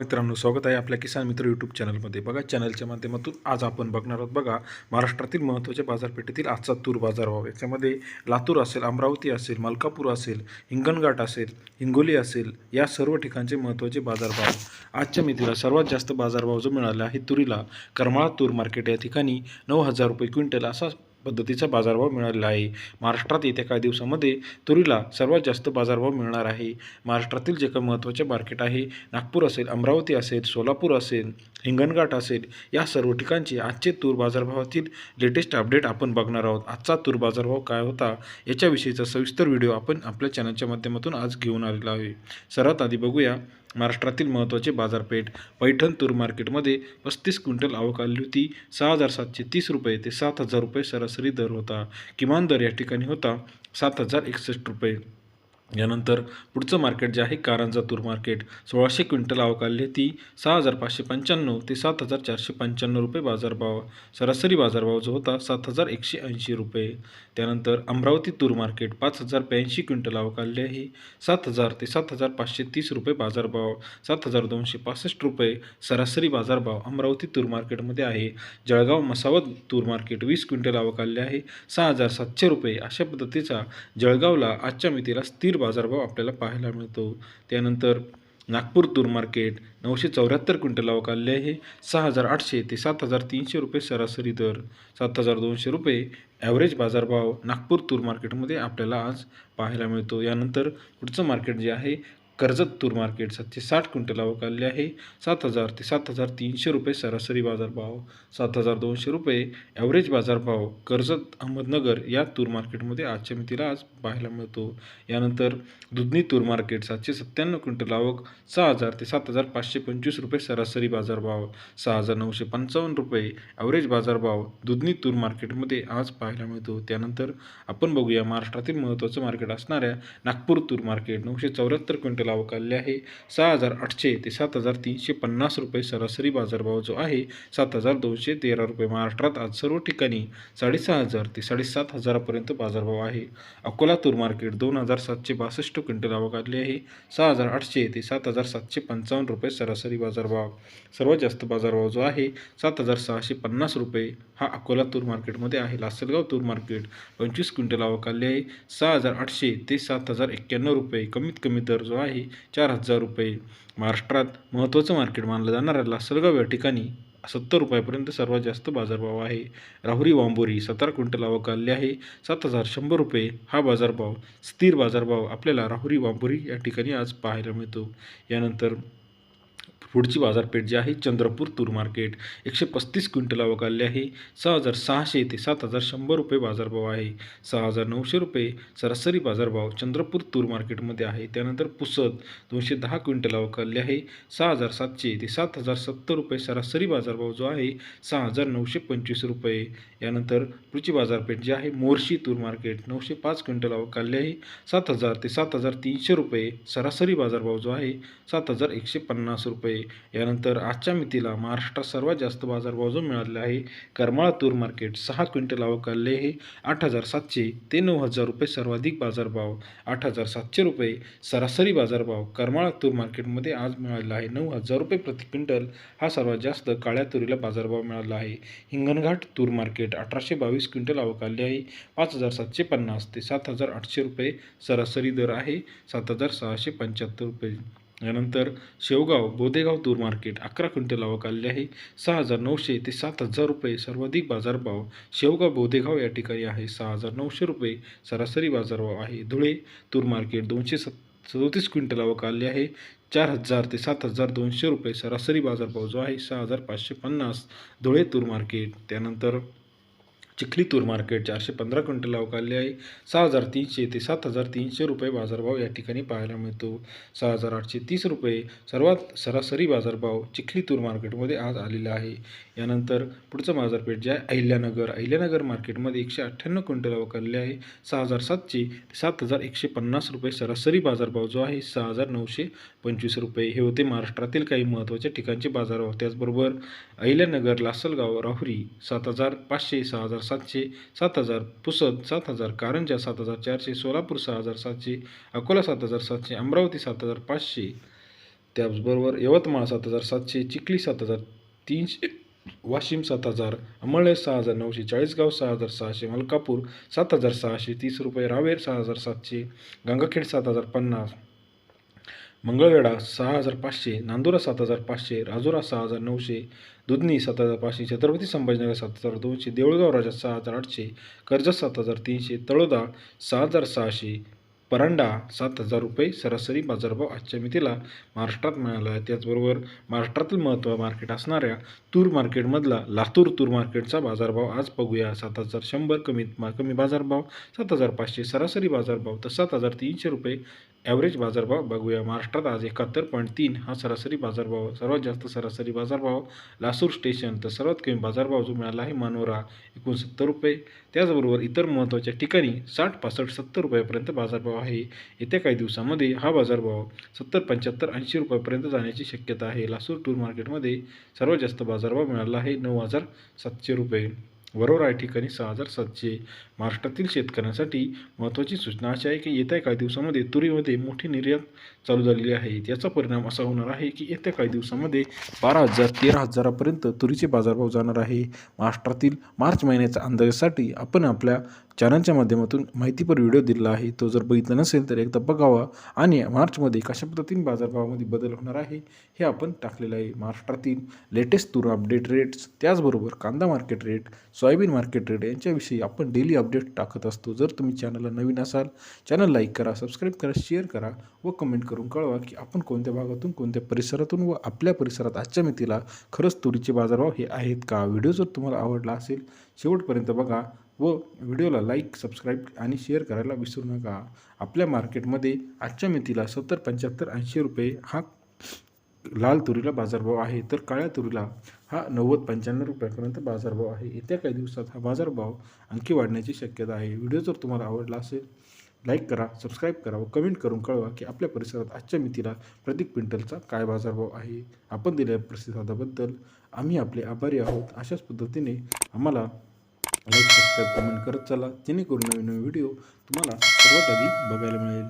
मित्रांनो स्वागत आहे आपल्या किसान मित्र यूट्यूब चॅनलमध्ये बघा चॅनलच्या माध्यमातून आज आपण बघणार आहोत बघा महाराष्ट्रातील महत्त्वाच्या बाजारपेठेतील आजचा तूर बाजारभाव याच्यामध्ये लातूर असेल अमरावती असेल मलकापूर असेल हिंगणघाट असेल हिंगोली असेल या सर्व ठिकाणचे महत्त्वाचे बाजारभाव आजच्या मितीला सर्वात जास्त बाजारभाव जो मिळाला आहे तुरीला. करमाळा तूर मार्केट या ठिकाणी नऊ हजार रुपये क्विंटल असा पद्धतीचा बाजारभाव मिळालेला आहे. महाराष्ट्रात येत्या काही दिवसामध्ये तुरीला सर्वात जास्त बाजारभाव मिळणार आहे. महाराष्ट्रातील जे काही महत्त्वाचे मार्केट आहे नागपूर असेल अमरावती असेल सोलापूर असेल हिंगणघाट असेल या सर्व ठिकाणचे आजचे तूर बाजारभावातील लेटेस्ट अपडेट आपण बघणार आहोत. आजचा तूर बाजारभाव काय होता याच्याविषयीचा सविस्तर व्हिडिओ आपण आपल्या चॅनलच्या माध्यमातून आज घेऊन आलेला आहे. सर्वात आधी बघूया महाराष्ट्रातील महत्त्वाचे बाजारपेठ. पैठण तूर मार्केटमध्ये पस्तीस क्विंटल आवक आली होती. सहा हजार सातशे तीस रुपये ते सात हजार रुपये सरासरी दर होता. किमान दर या ठिकाणी होता सात हजार एकसष्ट रुपये. यानंतर पुढचं मार्केट जे आहे कारंजा तूर मार्केट. सोळाशे क्विंटल आवक ती सहा हजार पाचशे पंच्याण्णव ते सात हजार चारशे पंच्याण्णव रुपये बाजारभाव. सरासरी बाजारभाव जो होता सात हजार एकशे ऐंशी रुपये. त्यानंतर अमरावती तूर मार्केट पाच हजार ब्याऐंशी क्विंटल आवक आहे. सात हजार ते सात हजार पाचशे तीस रुपये बाजारभाव. सात हजार दोनशे पासष्ट रुपये सरासरी बाजारभाव अमरावती तूर मार्केटमध्ये आहे. जळगाव मसावत तूर मार्केट वीस क्विंटल आवक आहे. सहा हजार सातशे रुपये अशा पद्धतीचा जळगावला आजच्या मितीला स्थिर बाजारभाव आपल्याला पाहायला मिळतो. त्यानंतर नागपूर तूर मार्केट नऊशे चौऱ्याहत्तर क्विंटल आवक आले आहे. सहा हजार आठशे ते सात हजार तीनशे रुपये सरासरी दर. सात हजार दोनशे रुपये ॲव्हरेज बाजारभाव नागपूर तूर मार्केटमध्ये आपल्याला आज पाहायला मिळतो. यानंतर पुढचं मार्केट जे आहे कर्जत तूर मार्केट सातशे साठ क्विंटल आवक आलेली आहे. सात हजार ते सात हजार तीनशे रुपये सरासरी बाजारभाव सात हजार दोनशे रुपये ॲव्हरेज बाजारभाव कर्जत अहमदनगर या तूर मार्केटमध्ये आजच्या मितीला आज पाहायला मिळतो. यानंतर दुधनी तूर मार्केट सातशे सत्त्याण्णव क्विंटल आवक. सहा हजार ते सात हजार पाचशे पंचवीस रुपये सरासरी बाजारभाव सहा हजार नऊशे पंचावन्न रुपये ॲव्हरेज बाजारभाव दुधनी तूर मार्केटमध्ये आज पाहायला मिळतो. त्यानंतर आपण बघूया महाराष्ट्रातील महत्त्वाचं मार्केट असणाऱ्या नागपूर तूर मार्केट. नऊशे चौऱ्याहत्तर क्विंटल आवक आहे. सहा हजार आठशे ते सात हजार तीनशे पन्नास रुपये सरासरी बाजारभाव जो आहे सात हजार दोनशे तेरा रुपये महाराष्ट्रात आज सर्व ठिकाणी साडेसहा हजार ते साडेसात हजारापर्यंत बाजारभाव आहे. अकोला तूर मार्केट दोन हजार सातशे बासष्ट क्विंटल आवक आली आहे. सहा हजार आठशे ते सात हजार सातशे पंचावन्न रुपये सरासरी बाजारभाव. सर्वात जास्त बाजारभाव जो आहे सात हजार सहाशे पन्नास रुपये हा अकोला तूर मार्केटमध्ये आहे. लासलगाव तूर मार्केट पंचवीस क्विंटल आवक आली आहे. सहा हजार आठशे ते सात हजार एक्क्याण्णव रुपये कमीत कमी दर जो आहे चार हजार रुपये महाराष्ट्रात महत्त्वाचं मार्केट मानलं जाणाऱ्या लासलगाव या ठिकाणी सत्तर रुपयापर्यंत सर्वात जास्त बाजारभाव आहे. राहुरी वांबोरी सतरा क्विंटल आवक आली आहे. सात हजार शंभर रुपये हा बाजारभाव स्थिर बाजारभाव आपल्याला राहुरी वांबोरी या ठिकाणी आज पाहायला मिळतो. यानंतर पुढची बाजारपेठ जी आहे चंद्रपूर तूर मार्केट. एकशे पस्तीस क्विंटल आवक आहे. सहा हजार सहाशे ते सात हजार शंभर रुपये बाजारभाव आहे. सहा हजार नऊशे रुपये सरासरी बाजारभाव चंद्रपूर तूर मार्केटमध्ये आहे. त्यानंतर पुसद दोनशे दहा क्विंटल आवक आहे. सहा हजार सातशे ते सात हजार सत्तर रुपये सरासरी बाजारभाव जो आहे सहा हजार नऊशे पंचवीस रुपये. यानंतर पुढची बाजारपेठ जी आहे मोर्शी तूर मार्केट नऊशे पाच क्विंटल आवक आहे. सात हजार ते सात हजार तीनशे रुपये सरासरी बाजारभाव जो आहे सात हजार एकशे पन्नास रुपये. यानंतर आजच्या मितीला महाराष्ट्रात सर्वात जास्त बाजारभाव जो मिळालेला आहे करमाळा तूर मार्केट सहा क्विंटल आवक हे आहे. आठ हजार सातशे ते नऊ हजार रुपये सर्वाधिक बाजारभाव आठ हजार सातशे रुपये सरासरी बाजारभाव करमाळा तूर मार्केटमध्ये आज मिळालेला आहे. नऊ हजार रुपये प्रति क्विंटल हा सर्वात जास्त काळ्या तुरीला बाजारभाव मिळाला आहे. हिंगणघाट तूर मार्केट अठराशे बावीस क्विंटल आवक आहे. पाच हजार सातशे पन्नास ते सात हजार आठशे रुपये सरासरी दर आहे. सात हजार सहाशे पंच्याहत्तर रुपये यानंतर शेवगाव बोदेगाव तूर मार्केट अकरा क्विंटल आवक आलेली आहे. सहा हजार नऊशे ते सात हजार रुपये सर्वाधिक बाजारभाव शेवगाव बोदेगाव या ठिकाणी आहे. सहा हजार नऊशे रुपये सरासरी बाजारभाव आहे. धुळे तूर मार्केट दोनशे सत् सदोतीस क्विंटल आवक आली आहे. चार हजार ते सात हजार दोनशे रुपये सरासरी बाजारभाव जो आहे सहा हजार पाचशे पन्नास धुळे तूर मार्केट. त्यानंतर चिखली तूर मार्केट चारशे पंधरा क्विंटल अवकालले आहे. सहा हजार तीनशे ते सात हजार तीनशे रुपये बाजारभाव या ठिकाणी पाहायला मिळतो. सहा हजार आठशे तीस रुपये सर्वात सरासरी बाजारभाव चिखली तूर मार्केटमध्ये आज आलेला आहे. यानंतर पुढचं बाजारपेठ जे आहे अहिल्यानगर. अहिल्यानगर मार्केटमध्ये एकशे अठ्ठ्याण्णव क्विंटल अवकालले आहे. सहा हजार सातशे ते सात हजार एकशे पन्नास रुपये सरासरी बाजारभाव जो आहे सहा हजार नऊशे पंचवीस रुपये. हे होते महाराष्ट्रातील काही महत्त्वाच्या ठिकाणचे बाजारभाव. त्याचबरोबर अहिल्यानगर लासलगाव राहुरी सात हजार पाचशे सहा हजार सातशे सात हजार पुसद सात हजार कारंजा सात हजार चारशे सोलापूर सहा हजार सातशे अकोला सात हजार सातशे अमरावती सात हजार पाचशे त्याचबरोबर यवतमाळ सात हजार सातशे चिखली सात हजार तीनशे वाशिम सात हजार अमळनेर सहा हजार नऊशे चाळीसगाव सहा हजार सहाशे मलकापूर सात हजार सहाशे तीस रुपये रावेर सहा हजार सातशे गंगाखेड सात हजार पन्नास मंगळवेढा सहा हजार पाचशे नांदुरा सात हजार पाचशे राजुरा सहा हजार नऊशे दुधनी सात हजार पाचशे छत्रपती संभाजीनगर सात हजार दोनशे देऊळगाव राजा सहा हजार आठशे कर्जत सात हजार तीनशे तळोदा सहा हजार सहाशे परांडा सात हजार रुपये सरासरी बाजारभाव आजच्या मितीला महाराष्ट्रात मिळाला आहे. त्याचबरोबर महाराष्ट्रातील महत्त्व मार्केट असणाऱ्या तूर मार्केटमधला लातूर तूर मार्केटचा बाजारभाव आज बघूया. सात हजार शंभर कमी कमी बाजारभाव सात हजार पाचशे सरासरी बाजारभाव तर सात हजार तीनशे रुपये ॲव्हरेज बाजारभाव बघूया. महाराष्ट्रात आज एकाहत्तर पॉईंट तीन हा सरासरी बाजारभाव सर्वात जास्त सरासरी बाजारभाव लासूर स्टेशन. तर सर्वात कमी बाजारभाव जो मिळाला आहे मानोरा एकोणसत्तर रुपये. त्याचबरोबर इतर महत्त्वाच्या ठिकाणी साठ पासष्ट सत्तर रुपयापर्यंत बाजारभाव आहे. येत्या काही दिवसामध्ये हा बाजारभाव सत्तर पंच्याहत्तर ऐंशी रुपयापर्यंत जाण्याची शक्यता आहे. लासूर टूर मार्केटमध्ये सर्वात जास्त बाजारभाव मिळाला आहे नऊ हजार सातशे रुपये. वरोरा या ठिकाणी सहा हजार सातशे महाराष्ट्रातील शेतकऱ्यांसाठी महत्त्वाची सूचना अशी आहे की येत्या काही दिवसामध्ये तुरीमध्ये मोठी निर्यात चालू झालेली आहे. याचा परिणाम असा होणार आहे की येत्या काही दिवसामध्ये बारा हजार तेरा हजारापर्यंत तुरीचे बाजारभाव जाणार आहे. महाराष्ट्रातील मार्च महिन्याच्या अंदाजासाठी आपण आपल्या चॅनलच्या माध्यमातून माहितीपर व्हिडिओ दिला आहे. तो जर बघितला नसेल तर एकदा बघावा आणि मार्चमध्ये कशा पद्धतीने बाजारभावामध्ये बदल होणार आहे हे आपण टाकलेलं आहे. महाराष्ट्रातील लेटेस्ट तूर अपडेट रेट्स त्याचबरोबर कांदा market rate soybean market rate यांच्याविषयी आपण डेली अपडेट टाकत असतो. जर तुम्ही चॅनलला नवीन असाल चॅनल लाईक करा सबस्क्राईब करा शेअर करा व कमेंट करून कळवा की आपण कोणत्या भागातून कोणत्या परिसरातून व आपल्या परिसरात आजच्या मितीला खरंच तुरीचे बाजारभाव हे आहेत का? व्हिडिओ जर तुम्हाला आवडला असेल शेवटपर्यंत बघा. व व्हिडिओला लाईक सबस्क्राईब आणि शेअर करायला विसरू नका. आपल्या मार्केटमध्ये आजच्या मितीला सत्तर पंच्याहत्तर ऐंशी रुपये हा लाल तुरीला बाजारभाव आहे. तर काळ्या तुरीला हा नव्वद पंच्याण्णव रुपयापर्यंत बाजारभाव आहे. येत्या काही दिवसात हा बाजारभाव आणखी वाढण्याची शक्यता आहे. व्हिडिओ जर तुम्हाला आवडला असेल लाईक करा सबस्क्राईब करा व कमेंट करून कळवा की आपल्या परिसरात आजच्या मितीला प्रतीक क्विंटलचा काय बाजारभाव आहे. आपण दिलेल्या प्रतिसादाबद्दल आम्ही आपले आभारी आहोत. अशाच पद्धतीने आम्हाला लाईक सबस्क्राईब कमेंट करत चला. जेणेकरून नवीन नवीन व्हिडिओ तुम्हाला सर्वात आधी बघायला मिळेल.